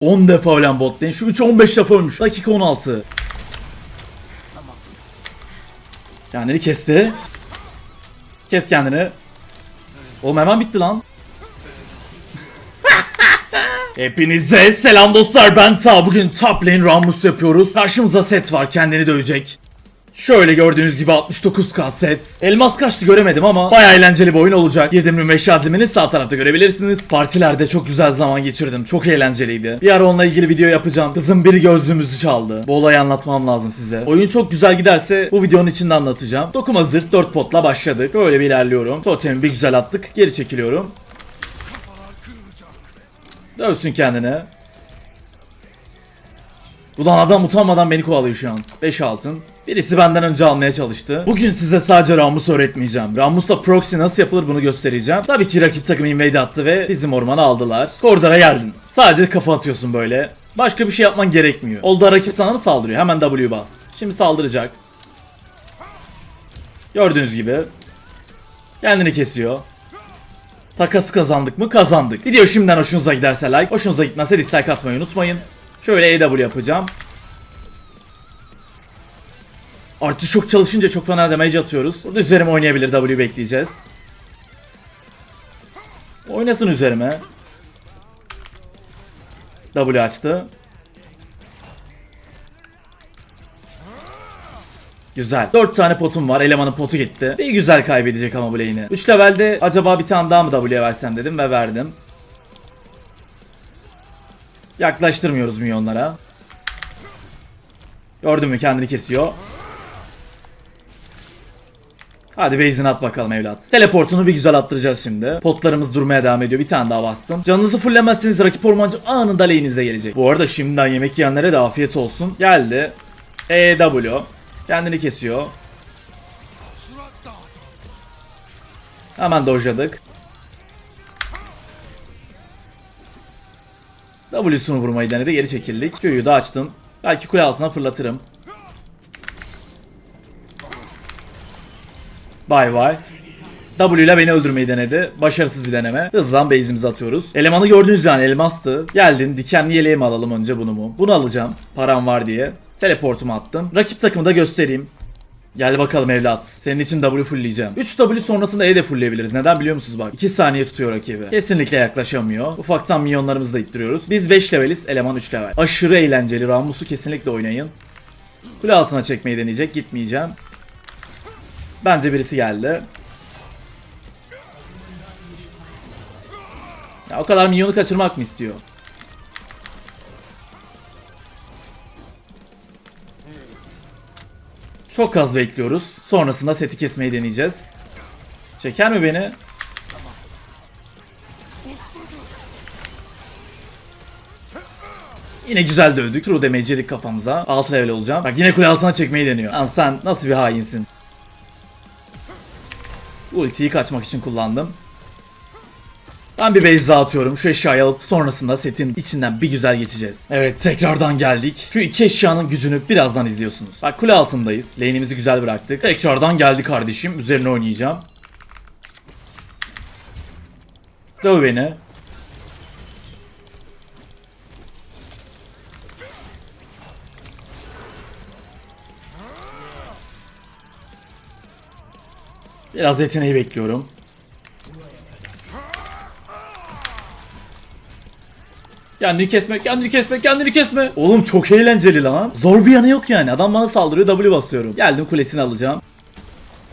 10 defa ölen bot lane. Şu 3 15 defa ölmüş. Dakika 16. Kendini kesti. Kes kendini. Oğlum hemen bitti lan. Hepinize selam dostlar ben Ta bugün top lane Rammus yapıyoruz Karşımıza set var kendini dövecek Şöyle gördüğünüz gibi 69k set Elmas kaçtı göremedim ama baya eğlenceli bir oyun olacak. Yedim ve şazimini sağ tarafta görebilirsiniz. Partilerde çok güzel zaman geçirdim. Çok eğlenceliydi. Bir ara onunla ilgili video yapacağım. Kızım biri gözlüğümüzü çaldı. Bu olayı anlatmam lazım size. Oyun çok güzel giderse bu videonun içinde anlatacağım. Dokuma zırt 4 potla başladık. Böyle bir ilerliyorum. Totemi bir güzel attık. Geri çekiliyorum. Dövsün kendine. Ulan adam utanmadan beni kovalıyor şu an. 5 altın. Birisi benden önce almaya çalıştı. Bugün size sadece Ramus öğretmeyeceğim. Ramus'la proxy nasıl yapılır bunu göstereceğim. Tabii ki rakip takım invade attı ve bizim ormana aldılar. Koridora geldin. Sadece kafa atıyorsun böyle. Başka bir şey yapman gerekmiyor. Oldu rakip sana mı saldırıyor? Hemen W bas. Şimdi saldıracak. Gördüğünüz gibi. Kendini kesiyor. Takası kazandık mı? Kazandık. Video şimdiden hoşunuza giderse like, hoşunuza gitmezse dislike atmayı unutmayın. Şöyle EW yapacağım. Artı çok çalışınca çok fena damage atıyoruz. Burada üzerime oynayabilir W bekleyeceğiz. Oynasın üzerime. W açtı. Güzel. 4 tane potum var. Elemanın potu gitti. Bir güzel kaybedecek ama bu lane'i. 3 levelde acaba bir tane daha mı W'ye versem dedim ve verdim. Yaklaştırmıyoruz milyonlara. Gördün mü kendini kesiyor. Hadi base'ini at bakalım evlat. Teleportunu bir güzel attıracağız şimdi. Potlarımız durmaya devam ediyor. Bir tane daha bastım. Canınızı fullemezseniz rakip ormancı anında lane'inize gelecek. Bu arada şimdiden yemek yiyenlere de afiyet olsun. Geldi. EW. Kendini kesiyor. Hemen dojladık. W'sunu vurmayı denedi geri çekildik. Q'yu da açtım. Belki kule altına fırlatırım. Bay bay. W ile beni öldürmeyi denedi. Başarısız bir deneme. Hızlan base'imizi atıyoruz. Elemanı gördünüz yani elmastı. Geldin dikenli yeleği mi alalım önce bunu mu? Bunu alacağım. Param var diye. Teleportumu attım. Rakip takımı da göstereyim. Gel bakalım evlat. Senin için W fullleyeceğim. 3 W sonrasında E de fullleyebiliriz. Neden biliyor musunuz bak? 2 saniye tutuyor rakibi. Kesinlikle yaklaşamıyor. Ufaktan minyonlarımızı da ittiriyoruz. Biz 5 leveliz. Eleman 3 level. Aşırı eğlenceli. Rammus'u kesinlikle oynayın. Kule altına çekmeyi deneyecek. Gitmeyeceğim. Bence birisi geldi. Ya o kadar minyonu kaçırmak mı istiyor? Çok az bekliyoruz. Sonrasında seti kesmeyi deneyeceğiz. Çeker mi beni? Yine güzel dövdük. True damage yedik kafamıza. 6 level olacağım. Bak yine kule altına çekmeyi deniyor. Lan sen nasıl bir hainsin? Ultiyi kaçmak için kullandım. Ben bir base atıyorum. Şu eşyayı alıp sonrasında setin içinden bir güzel geçeceğiz. Evet tekrardan geldik. Şu iki eşyanın gücünü birazdan izliyorsunuz. Bak kule altındayız. Lane'imizi güzel bıraktık. Tekrardan geldi kardeşim. Üzerine oynayacağım. Döv beni. Biraz yeteneği bekliyorum. Kendini kesme, kendini kesme, kendini kesme. Oğlum çok eğlenceli lan. Zor bir yanı yok yani. Adam bana saldırıyor, W basıyorum. Geldim kulesini alacağım.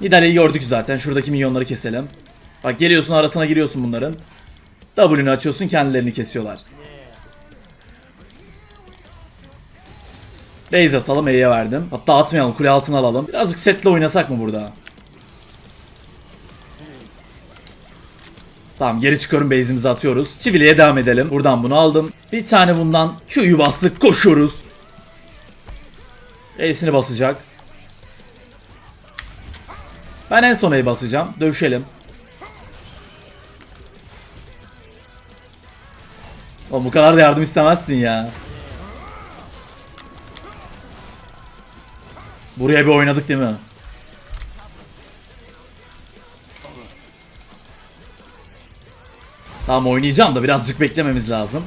Nidalee'yi gördük zaten. Şuradaki milyonları keselim. Bak geliyorsun arasına giriyorsun bunların. W'nü açıyorsun kendilerini kesiyorlar. Base atalım E'ye verdim. Hatta atmayalım kule altına alalım. Birazcık setle oynasak mı burada? Tamam geri çıkıyorum base'imizi atıyoruz. Çiviliye devam edelim. Buradan bunu aldım. Bir tane bundan Q'yu bastık koşuyoruz. E'sini basacak. Ben en son E'yi basacağım. Dövüşelim. Oğlum bu kadar da yardım istemezsin ya. Buraya bir oynadık değil mi? Tamam oynayacağım da birazcık beklememiz lazım.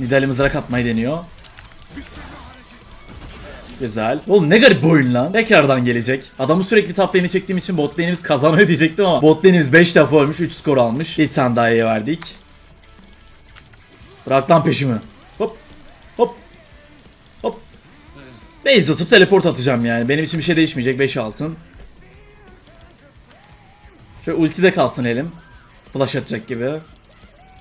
Nidali mızrak atmayı deniyor. Güzel. Oğlum ne garip bir oyun lan. Tekrardan gelecek. Adamı sürekli top çektiğim için bot lane'imiz kazanıyor diyecektim ama bot lane'imiz 5 defa ölmüş 3 skor almış. Bir tane daha iyi verdik. Bırak lan peşimi. Hop. Hop. Hop. Base atıp teleport atacağım yani. Benim için bir şey değişmeyecek 5 altın. Şöyle ulti de kalsın elim. Flash atacak gibi.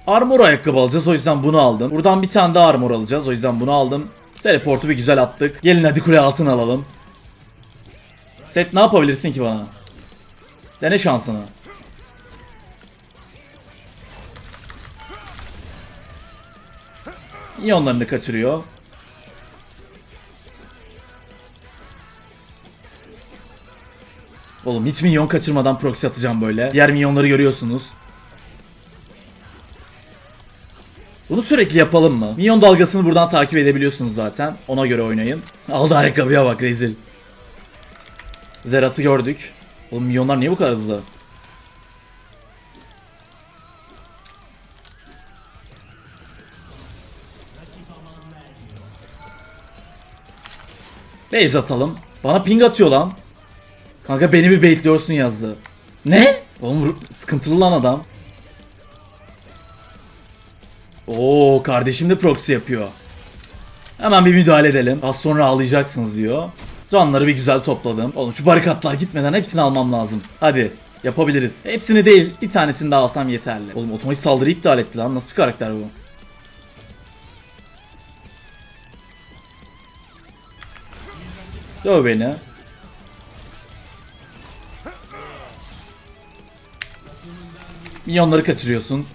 Armor ayakkabı alacağız o yüzden bunu aldım. Buradan bir tane daha armor alacağız o yüzden bunu aldım. Teleportu bir güzel attık. Gelin hadi kule altın alalım. Set ne yapabilirsin ki bana? Dene şansını. İyonlarını kaçırıyor. Oğlum hiç minyon kaçırmadan proxy atacağım böyle. Diğer minyonları görüyorsunuz. Bunu sürekli yapalım mı? Minyon dalgasını buradan takip edebiliyorsunuz zaten. Ona göre oynayın. Aldı ayakkabıya bak rezil. Zerat'ı gördük. Oğlum minyonlar niye bu kadar hızlı? Base atalım. Bana ping atıyor lan. Kanka beni bir baitliyorsun yazdı. Ne? Oğlum sıkıntılı lan adam. Oo kardeşim de proxy yapıyor. Hemen bir müdahale edelim. Az sonra ağlayacaksınız diyor. Canları bir güzel topladım. Oğlum şu barikatlar gitmeden hepsini almam lazım. Hadi yapabiliriz. Hepsini değil bir tanesini daha alsam yeterli. Oğlum otomatik saldırı iptal etti lan. Nasıl bir karakter bu? Döv beni. Milyonları kaçırıyorsun.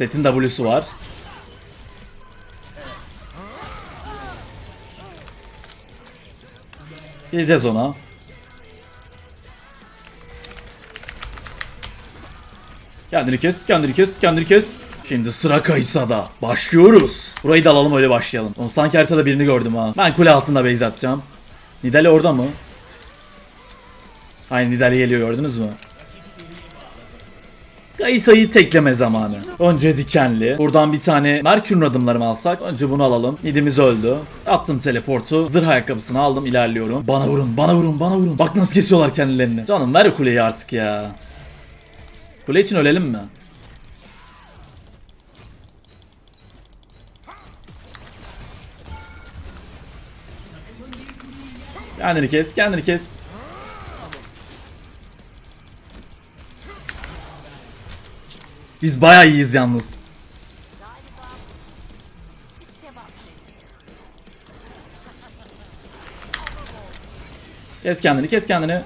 Setin W'su var. Geleceğiz ona. Kendini kes, kendini kes, kendini kes. Şimdi sıra Kayısa'da. Başlıyoruz. Burayı da alalım öyle başlayalım. Oğlum sanki haritada birini gördüm ha. Ben kule altında base atacağım. Nidali orada mı? Aynen Nidali geliyor gördünüz mü? Kayısa'yı tekleme zamanı. Önce dikenli. Buradan bir tane Merkür'ün adımlarımı alsak. Önce bunu alalım. Nidimiz öldü. Attım teleportu. Zırh ayakkabısını aldım ilerliyorum. Bana vurun bana vurun bana vurun. Bak nasıl kesiyorlar kendilerini. Canım ver kuleyi artık ya. Kule için ölelim mi? Kendini kes, kendini kes. Biz bayağı iyiyiz yalnız. Kes kendini, kes kendini.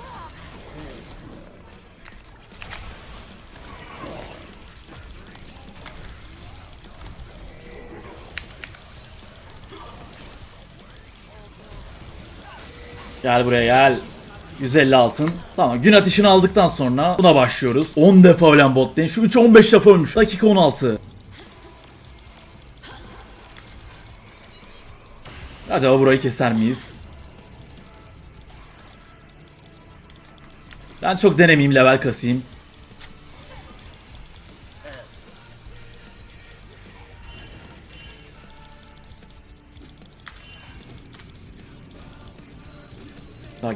Gel buraya gel. 150 altın. Tamam gün ateşini aldıktan sonra buna başlıyoruz. 10 defa ölen bot lane. Şu 3 15 defa ölmüş. Dakika 16. Acaba burayı keser miyiz? Ben çok denemeyeyim level kasayım.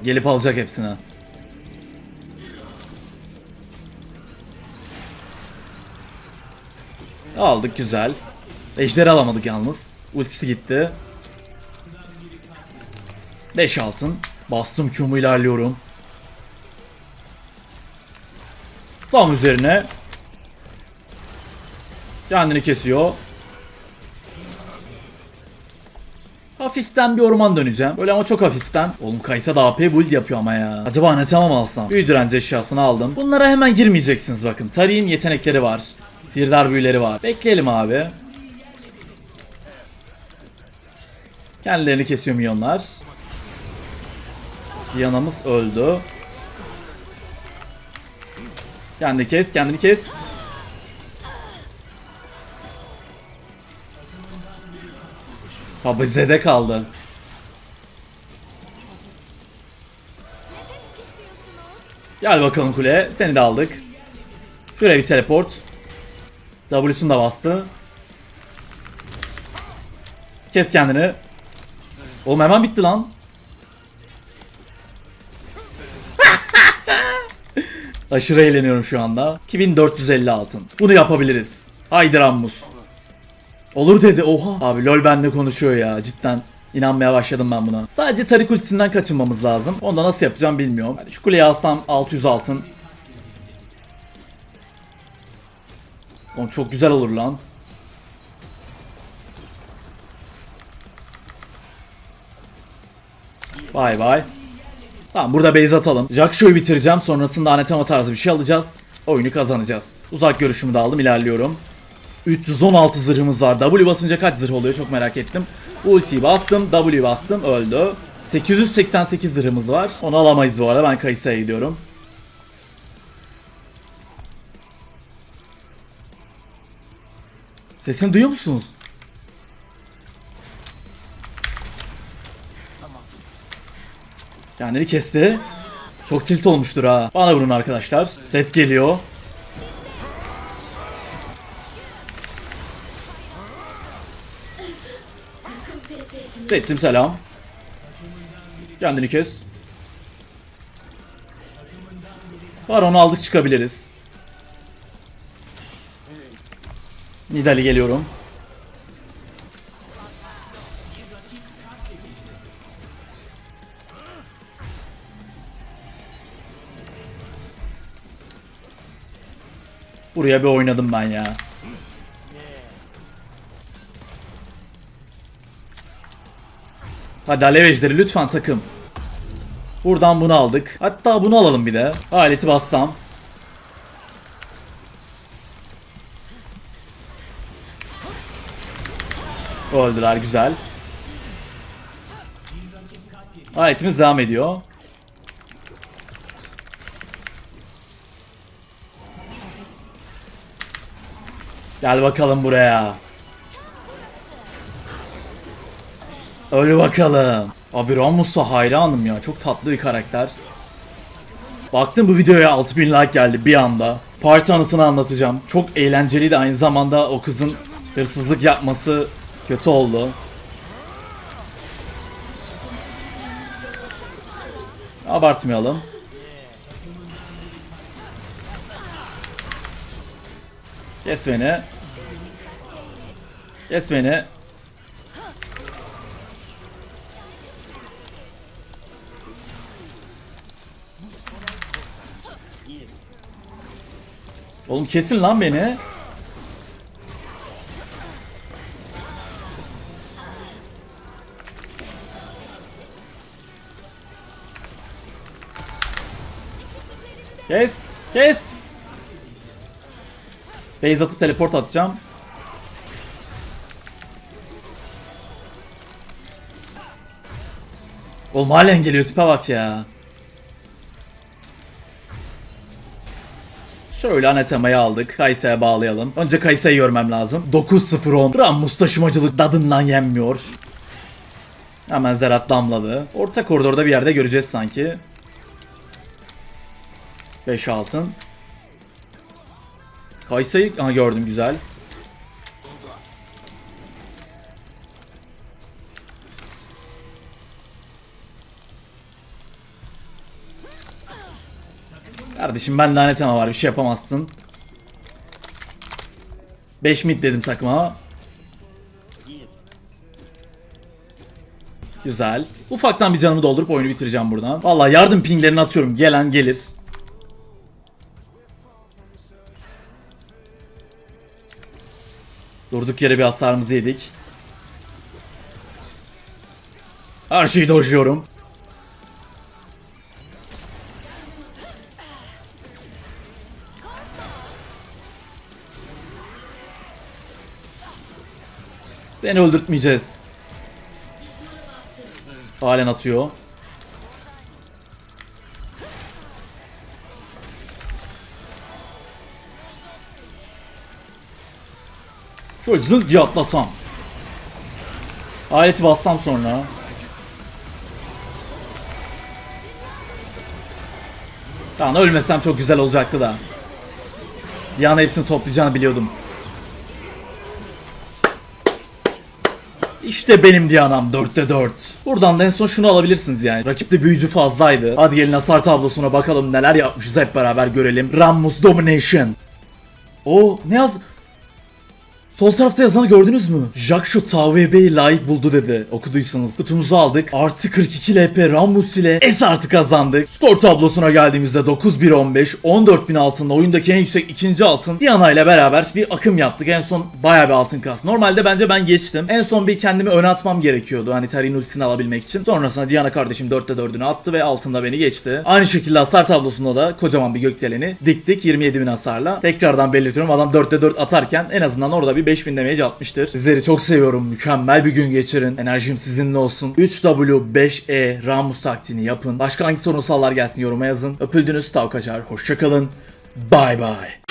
Gelip alacak hepsini. Aldık güzel. Ejderi alamadık yalnız. Ultisi gitti. 5 altın. Bastım Q'mu ilerliyorum. Tam üzerine. Kendini kesiyor. Hafiften bir orman döneceğim. Böyle ama çok hafiften. Oğlum Kaysa da AP build yapıyor ama ya. Acaba ne tamam alsam? Büyü direnci eşyasını aldım. Bunlara hemen girmeyeceksiniz bakın. Tarihin yetenekleri var. Sihirdar büyüleri var. Bekleyelim abi. Kendilerini kesiyor milyonlar. Diana'mız öldü. Kendini kes, kendini kes. Tabi Zede kaldı. Gel bakalım kule. Seni de aldık. Şuraya bir teleport. W'sunu da bastı. Kes kendini. Oğlum hemen bitti lan. Aşırı eğleniyorum şu anda. 2450 altın. Bunu yapabiliriz. Haydi Rammus. Olur dedi oha. Abi lol benimle konuşuyor ya cidden. İnanmaya başladım ben buna. Sadece Tarik ultisinden kaçınmamız lazım. Onu da nasıl yapacağım bilmiyorum. Hadi şu kuleyi alsam 600 altın. Oğlum çok güzel olur lan. Bay bay. Tamam burada base atalım. Jaksho'yu bitireceğim. Sonrasında Anetema tarzı bir şey alacağız. Oyunu kazanacağız. Uzak görüşümü de aldım. ilerliyorum. 316 zırhımız var. W basınca kaç zırh oluyor çok merak ettim. Ultiyi bastım. W bastım. Öldü. 888 zırhımız var. Onu alamayız bu arada. Ben Kayısa'ya gidiyorum. Sesini duyuyor musunuz? Kendini kesti. Çok tilt olmuştur ha. Bana vurun arkadaşlar. Set geliyor. Settim selam. Kendini kes. Var onu aldık çıkabiliriz. Nidali geliyorum. Buraya bir oynadım ben ya. Hadi alev lütfen takım. Buradan bunu aldık. Hatta bunu alalım bir de. Aleti bassam. Öldüler güzel. Aletimiz devam ediyor. Gel bakalım buraya. Öyle bakalım. Abi Ramus'a hayranım ya. Çok tatlı bir karakter. Baktım bu videoya 6000 like geldi bir anda. Parti anısını anlatacağım. Çok eğlenceliydi aynı zamanda o kızın hırsızlık yapması kötü oldu. Abartmayalım. Kes beni. Kes beni. Oğlum kesin lan beni. Kes, kes. Base atıp teleport atacağım. Oğlum halen geliyor tipe bak ya. Şöyle anatemayı aldık. Kaysa'ya bağlayalım. Önce Kaysa'yı görmem lazım. 9-0-10. Rammus taşımacılık dadından yenmiyor. Hemen Zerat damladı. Orta koridorda bir yerde göreceğiz sanki. 5 altın. Kaysa'yı gördüm güzel. Kardeşim ben lanet ama var bir şey yapamazsın. 5 mid dedim takıma. Güzel. Ufaktan bir canımı doldurup oyunu bitireceğim buradan. Vallahi yardım pinglerini atıyorum. Gelen gelir. Durduk yere bir hasarımızı yedik. Her şeyi dojluyorum. Seni öldürtmeyeceğiz. Halen atıyor. Şöyle zınk diye atlasam. Aleti bassam sonra. Tamam ölmesem çok güzel olacaktı da. Diana hepsini toplayacağını biliyordum. İşte benim Diana'm 4'te 4. Buradan da en son şunu alabilirsiniz yani. Rakipte büyücü fazlaydı. Hadi gelin hasar tablosuna bakalım neler yapmışız hep beraber görelim. Rammus Domination. O ne yaz... Sol tarafta yazanı gördünüz mü? Jack şu TVB'yi layık buldu dedi. Okuduysanız. Kutumuzu aldık. Artı 42 LP Rammus ile S artı kazandık. Skor tablosuna geldiğimizde 9-1-15, 14.000 altınla oyundaki en yüksek ikinci altın. Diana ile beraber bir akım yaptık. En son bayağı bir altın kas. Normalde bence ben geçtim. En son bir kendimi öne atmam gerekiyordu. Hani Tarin ultisini alabilmek için. Sonrasında Diana kardeşim 4'te 4'ünü attı ve altında beni geçti. Aynı şekilde hasar tablosunda da kocaman bir gökdeleni diktik 27.000 hasarla. Tekrardan belirtiyorum adam 4'te 4 atarken en azından orada bir 5000 damage atmıştır. Sizleri çok seviyorum. Mükemmel bir gün geçirin. Enerjim sizinle olsun. 3W5E Ramus taktiğini yapın. Başka hangi sorunsallar gelsin yoruma yazın. Öpüldünüz. Tav kaçar. Hoşçakalın. Bye bye.